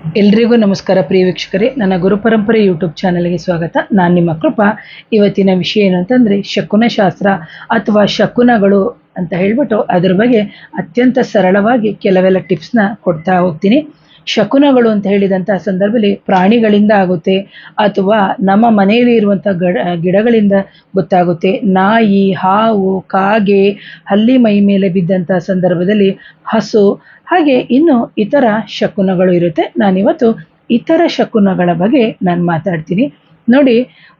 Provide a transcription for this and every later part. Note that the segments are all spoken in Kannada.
ಎಲ್ರಿಗೂ ನಮಸ್ಕಾರ ಪ್ರಿಯ ವೀಕ್ಷಕರೇ. ನನ್ನ ಗುರುಪರಂಪರೆ ಯೂಟ್ಯೂಬ್ ಚಾನಲ್ಗೆ ಸ್ವಾಗತ. ನಾನು ನಿಮ್ಮ ಕೃಪಾ. ಇವತ್ತಿನ ವಿಷಯ ಏನು ಅಂತಂದರೆ, ಶಕುನ ಶಾಸ್ತ್ರ ಅಥವಾ ಶಕುನಗಳು ಅಂತ ಹೇಳ್ಬಿಟ್ಟು ಅದ್ರ ಬಗ್ಗೆ ಅತ್ಯಂತ ಸರಳವಾಗಿ ಕೆಲವೆಲ್ಲ ಟಿಪ್ಸ್ನ ಕೊಡ್ತಾ ಹೋಗ್ತೀನಿ. ಶಕುನಗಳು ಅಂತ ಹೇಳಿದಂಥ ಸಂದರ್ಭದಲ್ಲಿ ಪ್ರಾಣಿಗಳಿಂದ ಆಗುತ್ತೆ ಅಥವಾ ನಮ್ಮ ಮನೆಯಲ್ಲಿ ಇರುವಂಥ ಗಡ, ಗಿಡಗಳಿಂದ ಗೊತ್ತಾಗುತ್ತೆ. ನಾಯಿ, ಹಾವು, ಕಾಗೆ, ಹಲ್ಲಿ ಮೈ ಮೇಲೆ ಬಿದ್ದಂಥ ಸಂದರ್ಭದಲ್ಲಿ ಹಸು ಹಾಗೆ ಇನ್ನು ಇತರ ಶಕುನಗಳು ಇರುತ್ತೆ. ನಾನಿವತ್ತು ಇತರ ಶಕುನಗಳ ಬಗ್ಗೆ ನಾನು ಮಾತಾಡ್ತೀನಿ. ನೋಡಿ,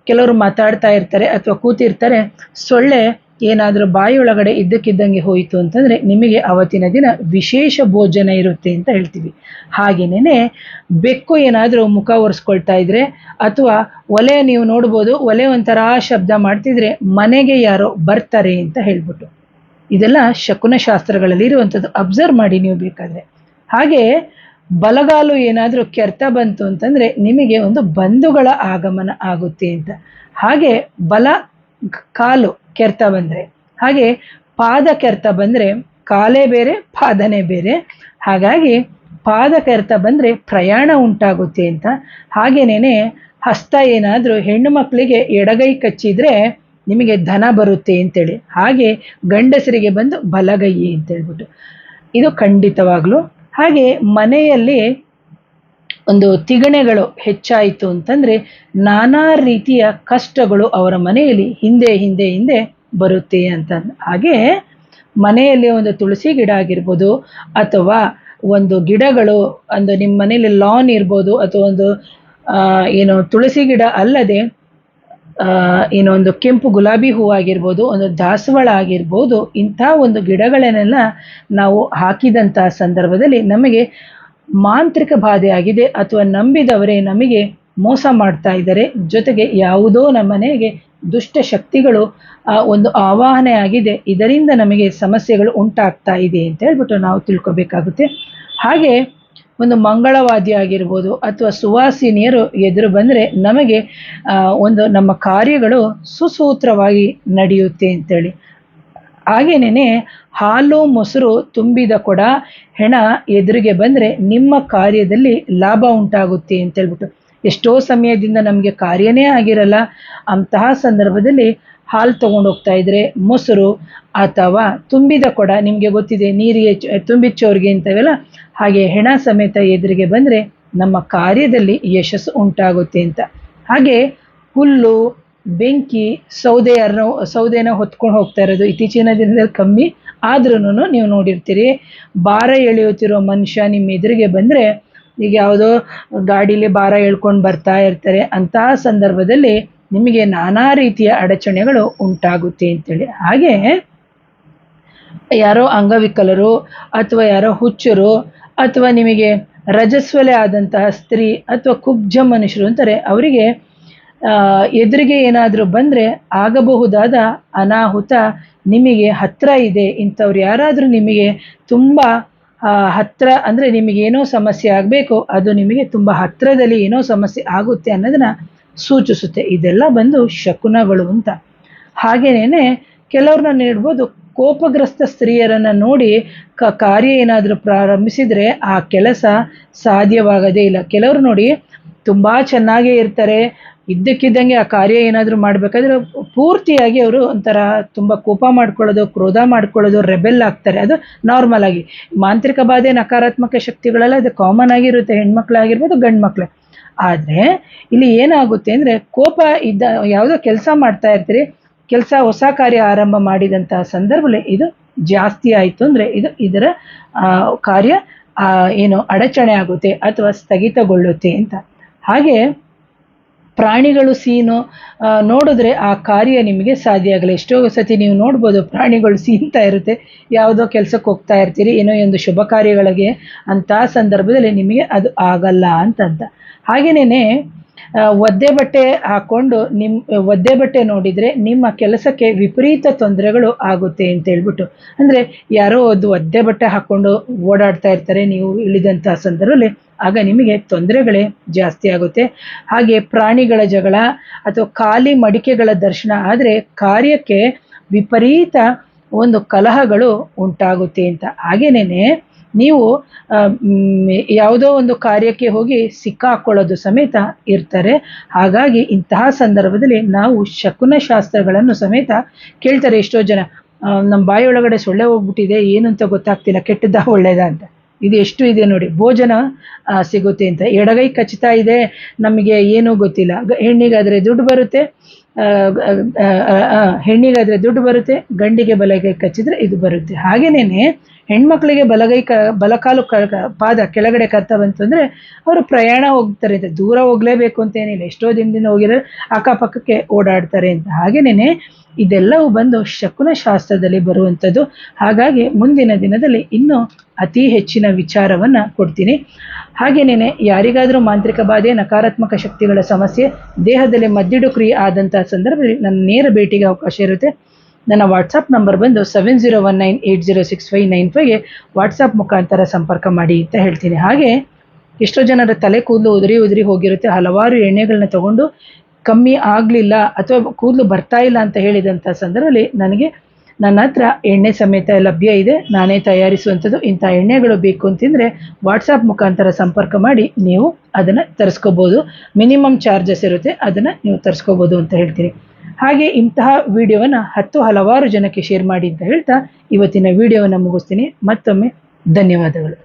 ಕೆಲವರು ಮಾತಾಡ್ತಾ ಇರ್ತಾರೆ ಅಥವಾ ಕೂತಿರ್ತಾರೆ, ಸೊಳ್ಳೆ ಏನಾದರೂ ಬಾಯಿಯೊಳಗಡೆ ಇದ್ದಕ್ಕಿದ್ದಂಗೆ ಹೋಯಿತು ಅಂತಂದರೆ ನಿಮಗೆ ಅವತ್ತಿನ ದಿನ ವಿಶೇಷ ಭೋಜನ ಇರುತ್ತೆ ಅಂತ ಹೇಳ್ತೀವಿ. ಹಾಗೆಯೇ ಬೆಕ್ಕು ಏನಾದರೂ ಮುಖ ಒರೆಸ್ಕೊಳ್ತಾ ಇದ್ರೆ ಅಥವಾ ಒಲೆ ನೀವು ನೋಡ್ಬೋದು, ಒಲೆ ಒಂಥರ ಶಬ್ದ ಮಾಡ್ತಿದ್ರೆ ಮನೆಗೆ ಯಾರೋ ಬರ್ತಾರೆ ಅಂತ ಹೇಳ್ಬಿಟ್ಟು. ಇದೆಲ್ಲ ಶಕುನ ಶಾಸ್ತ್ರಗಳಲ್ಲಿ ಇರುವಂಥದ್ದು. ಅಬ್ಸರ್ವ್ ಮಾಡಿ ನೀವು ಬೇಕಾದರೆ. ಹಾಗೆ ಬಲಗಾಲು ಏನಾದರೂ ಕೆರ್ತ ಬಂತು ಅಂತಂದರೆ ನಿಮಗೆ ಒಂದು ಬಂಧುಗಳ ಆಗಮನ ಆಗುತ್ತೆ ಅಂತ. ಹಾಗೆ ಬಲ ಕಾಲು ಕೆರ್ತ ಬಂದರೆ. ಹಾಗೆ ಪಾದ ಕೆರ್ತ ಬಂದರೆ ಕಾಲೇ ಬೇರೆ, ಪಾದನೇ ಬೇರೆ. ಹಾಗಾಗಿ ಪಾದ ಕೆರ್ತ ಬಂದರೆ ಪ್ರಯಾಣ ಉಂಟಾಗುತ್ತೆ ಅಂತ. ಹಾಗೇನೇನೆ ಹಸ್ತ ಏನಾದರೂ ಹೆಣ್ಣು ಮಕ್ಕಳಿಗೆ ಎಡಗೈ ಕಚ್ಚಿದ್ರೆ ನಿಮಗೆ ಧನ ಬರುತ್ತೆ ಅಂತೇಳಿ. ಹಾಗೆ ಗಂಡಸರಿಗೆ ಬಂದು ಬಲಗೈ ಅಂತ ಹೇಳ್ಬಿಟ್ಟು ಇದು ಖಂಡಿತವಾಗ್ಲು. ಹಾಗೆ ಮನೆಯಲ್ಲಿ ಒಂದು ತಿಗಣೆಗಳು ಹೆಚ್ಚಾಯಿತು ಅಂತಂದರೆ ನಾನಾ ರೀತಿಯ ಕಷ್ಟಗಳು ಅವರ ಮನೆಯಲ್ಲಿ ಹಿಂದೆ ಹಿಂದೆ ಹಿಂದೆ ಬರುತ್ತೆ ಅಂತ. ಹಾಗೆ ಮನೆಯಲ್ಲಿ ಒಂದು ತುಳಸಿ ಗಿಡ ಆಗಿರ್ಬೋದು ಅಥವಾ ಒಂದು ಗಿಡಗಳು, ಒಂದು ನಿಮ್ಮ ಮನೆಯಲ್ಲಿ ಲಾನ್ ಇರ್ಬೋದು ಅಥವಾ ಒಂದು ಏನು ತುಳಸಿ ಗಿಡ ಅಲ್ಲದೆ ಏನೋ ಒಂದು ಕೆಂಪು ಗುಲಾಬಿ ಹೂವು ಆಗಿರ್ಬೋದು ಒಂದು ದಾಸವಾಳ ಆಗಿರ್ಬೋದು ಇಂಥ ಒಂದು ಗಿಡಗಳನ್ನೆಲ್ಲ ನಾವು ಹಾಕಿದಂಥ ಸಂದರ್ಭದಲ್ಲಿ ನಮಗೆ ಮಾಂತ್ರಿಕ ಬಾಧೆ ಆಗಿದೆ ಅಥವಾ ನಂಬಿದವರೇ ನಮಗೆ ಮೋಸ ಮಾಡ್ತಾ ಇದ್ದಾರೆ. ಜೊತೆಗೆ ಯಾವುದೋ ನಮ್ಮನೆಗೆ ದುಷ್ಟ ಶಕ್ತಿಗಳು ಆ, ಒಂದು ಆವಾಹನೆ ಆಗಿದೆ. ಇದರಿಂದ ನಮಗೆ ಸಮಸ್ಯೆಗಳು ಉಂಟಾಗ್ತಾ ಇದೆ ಅಂತ ಹೇಳ್ಬಿಟ್ಟು ನಾವು ತಿಳ್ಕೊಬೇಕಾಗುತ್ತೆ. ಹಾಗೆ ಒಂದು ಮಂಗಳವಾದಿ ಆಗಿರ್ಬೋದು ಅಥವಾ ಸುವಾಸಿನಿಯರು ಎದುರು ಬಂದರೆ ನಮಗೆ ಒಂದು ನಮ್ಮ ಕಾರ್ಯಗಳು ಸುಸೂತ್ರವಾಗಿ ನಡೆಯುತ್ತೆ ಅಂತೇಳಿ. ಹಾಗೇನೇ ಹಾಲು ಮೊಸರು ತುಂಬಿದ ಕೊಡ ಹೆಣ ಎದುರಿಗೆ ಬಂದರೆ ನಿಮ್ಮ ಕಾರ್ಯದಲ್ಲಿ ಲಾಭ ಉಂಟಾಗುತ್ತೆ ಅಂತೇಳ್ಬಿಟ್ಟು. ಎಷ್ಟೋ ಸಮಯದಿಂದ ನಮಗೆ ಕಾರ್ಯನೇ ಆಗಿರಲ್ಲ. ಅಂತಹ ಸಂದರ್ಭದಲ್ಲಿ ಹಾಲು ತೊಗೊಂಡು ಹೋಗ್ತಾ ಇದ್ರೆ ಮೊಸರು ಅಥವಾ ತುಂಬಿದ ಕೊಡ ನಿಮಗೆ ಗೊತ್ತಿದೆ, ನೀರಿಗೆ ಚ- ತುಂಬಿಚ್ಚೋರ್ಗೆ ಇಂಥವೆಲ್ಲ ಹಾಗೆ ಹೆಣ ಸಮೇತ ಎದುರಿಗೆ ಬಂದರೆ ನಮ್ಮ ಕಾರ್ಯದಲ್ಲಿ ಯಶಸ್ಸು ಉಂಟಾಗುತ್ತೆ ಅಂತ. ಹಾಗೆ ಹುಲ್ಲು, ಬೆಂಕಿ ಸೌದೆಯನ್ನು ಸೌದೆನ ಹೊತ್ಕೊಂಡು ಹೋಗ್ತಾ ಇರೋದು ಇತ್ತೀಚಿನ ದಿನದಲ್ಲಿ ಕಮ್ಮಿ. ಆದ್ರೂ ನೀವು ನೋಡಿರ್ತೀರಿ, ಭಾರ ಎಳೆಯುತ್ತಿರೋ ಮನುಷ್ಯ ನಿಮ್ಮ ಎದುರಿಗೆ ಬಂದರೆ ಈಗ ಯಾವುದೋ ಗಾಡೀಲಿ ಭಾರ ಎಳ್ಕೊಂಡು ಬರ್ತಾ ಇರ್ತಾರೆ. ಅಂತಹ ಸಂದರ್ಭದಲ್ಲಿ ನಿಮಗೆ ನಾನಾ ರೀತಿಯ ಅಡಚಣೆಗಳು ಉಂಟಾಗುತ್ತೆ ಅಂತೇಳಿ. ಹಾಗೆ ಯಾರೋ ಅಂಗವಿಕಲರು ಅಥವಾ ಯಾರೋ ಹುಚ್ಚರು ಅಥವಾ ನಿಮಗೆ ರಜಸ್ವಲೆ ಆದಂತಹ ಸ್ತ್ರೀ ಅಥವಾ ಕುಬ್ಜ ಮನುಷ್ಯರು ಅಂತಾರೆ ಅವರಿಗೆ ಎದುರಿಗೆ ಏನಾದರೂ ಬಂದರೆ ಆಗಬಹುದಾದ ಅನಾಹುತ ನಿಮಗೆ ಹತ್ರ ಇದೆ. ಇಂಥವ್ರು ಯಾರಾದರೂ ನಿಮಗೆ ತುಂಬ ಆ, ಹತ್ರ ಅಂದರೆ ನಿಮಗೇನೋ ಸಮಸ್ಯೆ ಆಗಬೇಕು ಅದು ನಿಮಗೆ ತುಂಬ ಹತ್ತಿರದಲ್ಲಿ ಏನೋ ಸಮಸ್ಯೆ ಆಗುತ್ತೆ ಅನ್ನೋದನ್ನ ಸೂಚಿಸುತ್ತೆ. ಇದೆಲ್ಲ ಬಂದು ಶಕುನಗಳು ಅಂತ. ಹಾಗೇನೇ ಕೆಲವ್ರನ್ನ ನೀಡ್ಬೋದು, ಕೋಪಗ್ರಸ್ತ ಸ್ತ್ರೀಯರನ್ನು ನೋಡಿ ಕ ಕಾರ್ಯ ಏನಾದರೂ ಪ್ರಾರಂಭಿಸಿದರೆ ಆ ಕೆಲಸ ಸಾಧ್ಯವಾಗದೇ ಇಲ್ಲ. ಕೆಲವರು ನೋಡಿ ತುಂಬ ಚೆನ್ನಾಗೇ ಇರ್ತಾರೆ, ಇದ್ದಕ್ಕಿದ್ದಂಗೆ ಆ ಕಾರ್ಯ ಏನಾದರೂ ಮಾಡಬೇಕಾದ್ರೆ ಪೂರ್ತಿಯಾಗಿ ಅವರು ಒಂಥರ ತುಂಬ ಕೋಪ ಮಾಡ್ಕೊಳ್ಳೋದು, ಕ್ರೋಧ ಮಾಡ್ಕೊಳ್ಳೋದು, ರೆಬೆಲ್ ಆಗ್ತಾರೆ. ಅದು ನಾರ್ಮಲ್ ಆಗಿ. ಮಾಂತ್ರಿಕ ಬಾಧೆ ನಕಾರಾತ್ಮಕ ಶಕ್ತಿಗಳೆಲ್ಲ ಅದು ಕಾಮನ್ ಆಗಿರುತ್ತೆ. ಹೆಣ್ಮಕ್ಳಾಗಿರ್ಬೋದು ಗಂಡು ಮಕ್ಳು ಆದರೆ ಇಲ್ಲಿ ಏನಾಗುತ್ತೆ ಅಂದರೆ ಕೋಪ ಇದ್ದ ಯಾವುದೋ ಕೆಲಸ ಮಾಡ್ತಾ ಇರ್ತೀರಿ, ಕೆಲಸ ಹೊಸ ಕಾರ್ಯ ಆರಂಭ ಮಾಡಿದಂತಹ ಸಂದರ್ಭದಲ್ಲಿ ಇದು ಜಾಸ್ತಿ ಆಯಿತು ಅಂದರೆ ಇದು ಇದರ ಕಾರ್ಯ ಏನು ಅಡಚಣೆ ಆಗುತ್ತೆ ಅಥವಾ ಸ್ಥಗಿತಗೊಳ್ಳುತ್ತೆ ಅಂತ. ಹಾಗೆ ಪ್ರಾಣಿಗಳು ಸೀನು ನೋಡಿದ್ರೆ ಆ ಕಾರ್ಯ ನಿಮಗೆ ಸಾಧ್ಯ ಆಗಲ್ಲ. ಎಷ್ಟೋ ಸತಿ ನೀವು ನೋಡ್ಬೋದು ಪ್ರಾಣಿಗಳು ಸೀನ್ತಾ ಇರುತ್ತೆ, ಯಾವುದೋ ಕೆಲಸಕ್ಕೆ ಹೋಗ್ತಾ ಇರ್ತೀರಿ, ಏನೋ ಒಂದು ಶುಭ ಕಾರ್ಯಗಳಿಗೆ ಅಂತ ಸಂದರ್ಭದಲ್ಲಿ ನಿಮಗೆ ಅದು ಆಗಲ್ಲ ಅಂತಂತ. ಹಾಗೆಯೇ ಒದ್ದೆ ಬಟ್ಟೆ ಹಾಕ್ಕೊಂಡು ನಿಮ್ಮ ಒದ್ದೆ ಬಟ್ಟೆ ನೋಡಿದರೆ ನಿಮ್ಮ ಕೆಲಸಕ್ಕೆ ವಿಪರೀತ ತೊಂದರೆಗಳು ಆಗುತ್ತೆ ಅಂತ ಹೇಳ್ಬಿಟ್ಟು. ಅಂದರೆ ಯಾರೋ ಒಂದು ಒದ್ದೆ ಬಟ್ಟೆ ಹಾಕ್ಕೊಂಡು ಓಡಾಡ್ತಾ ಇರ್ತಾರೆ, ನೀವು ಇಳಿದಂಥ ಸಂದರ್ಭದಲ್ಲಿ, ಆಗ ನಿಮಗೆ ತೊಂದರೆಗಳೇ ಜಾಸ್ತಿ ಆಗುತ್ತೆ. ಹಾಗೆ ಪ್ರಾಣಿಗಳ ಜಗಳ ಅಥವಾ ಖಾಲಿ ಮಡಿಕೆಗಳ ದರ್ಶನ ಆದರೆ ಕಾರ್ಯಕ್ಕೆ ವಿಪರೀತ ಒಂದು ಕಲಹಗಳು ಉಂಟಾಗುತ್ತೆ ಅಂತ. ಹಾಗೇನೇ ನೀವು ಯಾವುದೋ ಒಂದು ಕಾರ್ಯಕ್ಕೆ ಹೋಗಿ ಸಿಕ್ಕಾಕೊಳ್ಳೋದು ಸಮೇತ ಇರ್ತಾರೆ. ಹಾಗಾಗಿ ಇಂತಹ ಸಂದರ್ಭದಲ್ಲಿ ನಾವು ಶಕುನ ಶಾಸ್ತ್ರಗಳನ್ನು ಸಮೇತ ಕೇಳ್ತಾರೆ ಎಷ್ಟೋ ಜನ. ನಮ್ಮ ಬಾಯಿಯೊಳಗಡೆ ಸೊಳ್ಳೆ ಹೋಗ್ಬಿಟ್ಟಿದೆ ಏನು ಅಂತ ಗೊತ್ತಾಗ್ತಿಲ್ಲ, ಕೆಟ್ಟದ್ದಾ ಒಳ್ಳೇದ ಅಂತ. ಇದು ಎಷ್ಟು ಇದೆ ನೋಡಿ, ಭೋಜನ ಸಿಗುತ್ತೆ ಅಂತ. ಎಡಗೈ ಕಚ್ತಾ ಇದೆ, ನಮಗೆ ಏನೂ ಗೊತ್ತಿಲ್ಲ. ಹೆಣ್ಣಿಗಾದರೆ ದುಡ್ಡು ಬರುತ್ತೆ ಹೆಣ್ಣಿಗಾದ್ರೆ ದುಡ್ಡು ಬರುತ್ತೆ, ಗಂಡಿಗೆ ಬಲಗೈ ಕಚ್ಚಿದ್ರೆ ಇದು ಬರುತ್ತೆ. ಹಾಗೇನೇನೆ, ಹೆಣ್ಮಕ್ಳಿಗೆ ಬಲಗೈ ಕ ಬಲಕಾಲು ಕ ಪಾದ ಕೆಳಗಡೆ ಕತ್ತ ಬಂತು ಅಂದರೆ ಅವರು ಪ್ರಯಾಣ ಹೋಗ್ತಾರೆ ಅಂತ. ದೂರ ಹೋಗಲೇಬೇಕು ಅಂತ ಏನಿಲ್ಲ. ಎಷ್ಟೋ ದಿನದಿಂದ ಹೋಗಿರೋ ಅಕ್ಕಪಕ್ಕಕ್ಕೆ ಓಡಾಡ್ತಾರೆ ಅಂತ. ಹಾಗೇನೇನೆ, ಇದೆಲ್ಲವೂ ಬಂದು ಶಕುನ ಶಾಸ್ತ್ರದಲ್ಲಿ ಬರುವಂಥದ್ದು. ಹಾಗಾಗಿ ಮುಂದಿನ ದಿನದಲ್ಲಿ ಇನ್ನೂ ಅತಿ ಹೆಚ್ಚಿನ ವಿಚಾರವನ್ನು ಕೊಡ್ತೀನಿ. ಹಾಗೇನೇನೆ, ಯಾರಿಗಾದರೂ ಮಾಂತ್ರಿಕ ಬಾಧೆ, ನಕಾರಾತ್ಮಕ ಶಕ್ತಿಗಳ ಸಮಸ್ಯೆ, ದೇಹದಲ್ಲಿ ಮದ್ದಿಡು ಕ್ರಿಯೆ ಸಂದರ್ಭದಲ್ಲಿ ನನ್ನ ನೇರ ಭೇಟಿಗೆ ಅವಕಾಶ ಇರುತ್ತೆ. ನನ್ನ ವಾಟ್ಸಪ್ ನಂಬರ್ ಬಂದು seven zero one nine eight zero six five nine ಫೈವ್ಗೆ WhatsApp ಮುಖಾಂತರ ಸಂಪರ್ಕ ಮಾಡಿ ಅಂತ ಹೇಳ್ತೀನಿ. ಹಾಗೆ ಎಷ್ಟೋ ಜನರ ತಲೆ ಕೂದಲು ಉದುರಿ ಉದುರಿ ಹೋಗಿರುತ್ತೆ. ಹಲವಾರು ಎಣ್ಣೆಗಳನ್ನ ತಗೊಂಡು ಕಮ್ಮಿ ಆಗಲಿಲ್ಲ ಅಥವಾ ಕೂದಲು ಬರ್ತಾ ಇಲ್ಲ ಅಂತ ಹೇಳಿದಂಥ ಸಂದರ್ಭದಲ್ಲಿ ನನಗೆ ನನ್ನ ಹತ್ರ ಎಣ್ಣೆ ಸಮೇತ ಲಭ್ಯ ಇದೆ, ನಾನೇ ತಯಾರಿಸುವಂಥದ್ದು ಇಂಥ ಎಣ್ಣೆಗಳು ಬೇಕು ಅಂತಂದರೆ ವಾಟ್ಸಪ್ ಮುಖಾಂತರ ಸಂಪರ್ಕ ಮಾಡಿ, ನೀವು ಅದನ್ನು ತರಿಸ್ಕೋಬೋದು. ಮಿನಿಮಮ್ ಚಾರ್ಜಸ್ ಇರುತ್ತೆ, ಅದನ್ನು ನೀವು ತರಿಸ್ಕೋಬೋದು ಅಂತ ಹೇಳ್ತೀನಿ. ಹಾಗೆ ಇಂತಹ ವಿಡಿಯೋವನ್ನು ಹತ್ತು ಹಲವಾರು ಜನಕ್ಕೆ ಶೇರ್ ಮಾಡಿ ಅಂತ ಹೇಳ್ತಾ ಇವತ್ತಿನ ವಿಡಿಯೋವನ್ನು ಮುಗಿಸ್ತೀನಿ. ಮತ್ತೊಮ್ಮೆ ಧನ್ಯವಾದಗಳು.